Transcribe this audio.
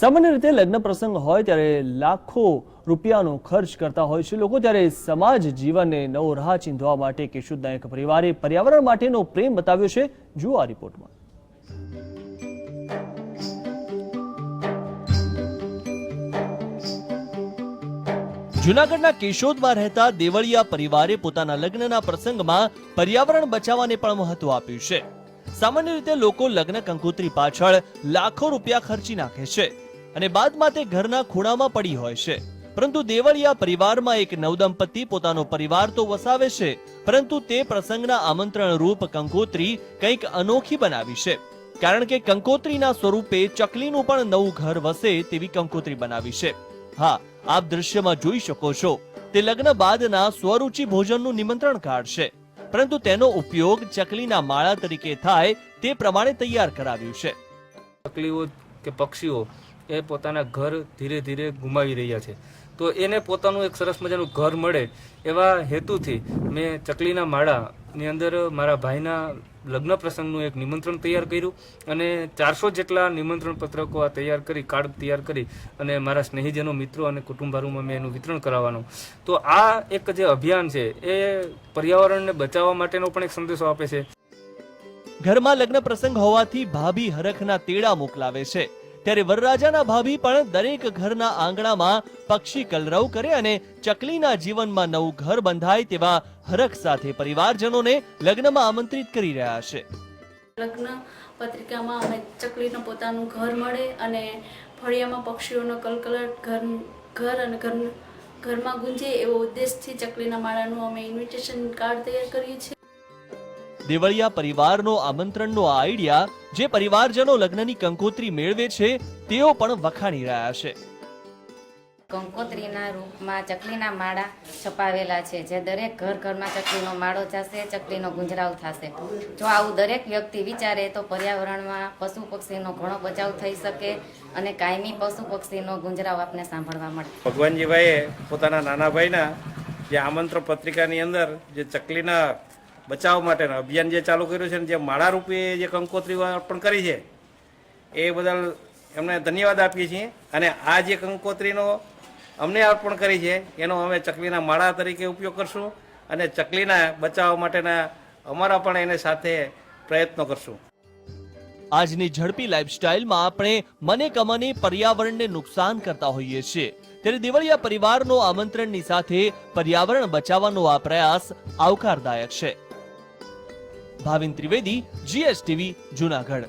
સામાન્ય રીતે લગ્ન પ્રસંગ હોય ત્યારે લાખો રૂપિયાનો ખર્ચ કરતા હોય છે. લોકો ત્યારે સમાજ જીવનને નવો રાહ ચીંધવા માટે કેશુદ નાયક પરિવારે પર્યાવરણ માટેનો પ્રેમ બતાવ્યો છે, જુઓ આ રિપોર્ટમાં. જુનાગઢના કેશોદમાં રહેતા દેવળિયા પરિવારે પોતાના લગ્નના પ્રસંગમાં પર્યાવરણ બચાવવાને પણ મહત્વ આપ્યું છે. સામાન્ય રીતે લોકો લગ્ન કંકોત્રી પાછળ લાખો રૂપિયા ખર્ચી નાખે છે. અને બાદમાં તે ઘરના ખૂણામાં પડી હોય છે. પરંતુ દેવળિયા પરિવારમાં એક નવદંપતિ પોતાનો પરિવાર તો વસાવે છે, પરંતુ તે પ્રસંગના આમંત્રણ રૂપ કંકોત્રી કંઈક અનોખી બનાવી છે. કારણ કે કંકોત્રીના સ્વરૂપે ચકલીનું પણ નવું ઘર વસે તેવી કંકોત્રી બનાવી છે. હા, આપ દ્રશ્યમાં જોઈ શકો છો. તે લગ્ન બાદના સ્વરૂચિ ભોજનનું નિમંત્રણ કાર્ડ છે. પરંતુ તેનો ઉપયોગ ચકલીના માળા તરીકે થાય તે પ્રમાણે તૈયાર કરાવ્યું છે. ચકલીઓ કે પક્ષીઓ એ પોતાના ઘર ધીરે ધીરે ગુમાવી રહ્યા છે. તો એને પોતાનું એક સરસ મજાનું ઘર મળે એવા હેતુથી મેં ચકલીના માળાની અંદર મારા ભાઈના લગ્ન પ્રસંગનું એક નિમંત્રણ તૈયાર કર્યું અને ચારસો જેટલા નિમંત્રણ પત્રકો આ તૈયાર કરી, કાર્ડ તૈયાર કરી અને મારા સ્નેહીજનો મિત્રો અને કુટુંબારૂમાં મેં એનું વિતરણ કરાવવાનું. તો આ એક જે અભિયાન છે એ પર્યાવરણને બચાવવા માટેનો પણ એક સંદેશો આપે છે. ઘરમાં લગ્ન પ્રસંગ હોવાથી ભાભી હરખના તેડા મોકલાવે છે. ત્યારે વરરાજાના ભાભી પણ દરેક ઘરના આંગણામાં પક્ષી કલરવ કરે અને ચકલીના જીવનમાં નવું ઘર બંધાય તેવા હરખ સાથે પરિવારજનોને લગ્નમાં આમંત્રિત કરી રહ્યા છે. લગ્ન પત્રિકામાં અમે ચકલીનું પોતાનું ઘર મળે અને ફળિયામાં પક્ષીઓનો કલકલટ ઘર ઘર અને ઘર, ઘરમાં ગુંજે એવો ઉદ્દેશથી ચકલીના માળાનું અમે ઇન્વિટેશન કાર્ડ તૈયાર કરીએ છીએ. દેવળિયા પરિવારનો આમંત્રણનો આ આઈડિયા જે પરિવારજનો લગ્નની કંકોત્રી મેળવે છે તેઓ પણ વખાણી રહ્યા છે. કંકોત્રીના રૂપમાં ચકલીના માળા છપાવેલા છે જે દરેક ઘર ઘરમાં ચકલીનો માળો થશે ચકલીનો ગુંજરાવ થશે. જો આવું દરેક વ્યક્તિ વિચારે તો પર્યાવરણમાં પશુ પક્ષીનો ઘણો બચાવ થઈ શકે અને કાયમી પશુ પક્ષીનો ગુંજરાવ આપને સાંભળવા મળે. ભગવાનજીભાઈએ પોતાના નાના ભાઈના જે આમંત્રણ પત્રિકાની અંદર જે ચકલીના બચાવ માટેનું અભિયાન જે ચાલુ કર્યું છે ને જે માળા રૂપે જે કંકોત્રીઓ અર્પણ કરી છે, એ બદલ એમને ધન્યવાદ આપીએ છીએ. અને આ જે કંકોત્રીનો અમને અર્પણ કરી છે, એનો અમે ચકલીના માળા તરીકે ઉપયોગ કરશું અને ચકલીના બચાવ માટેના અમારા પણ એને સાથે પ્રયત્નો કરશું. આજની ઝડપી લાઈફસ્ટાઈલમાં આપણે મને કમને પર્યાવરણને નુકસાન કરતા હોઈએ છીએ. ત્યારે દેવળિયા પરિવારનો આમંત્રણની સાથે પર્યાવરણ બચાવવાનો આ પ્રયાસ આવકારદાયક છે. ભાવિન ત્રિવેદી જીએસટીવી જુનાગઢ.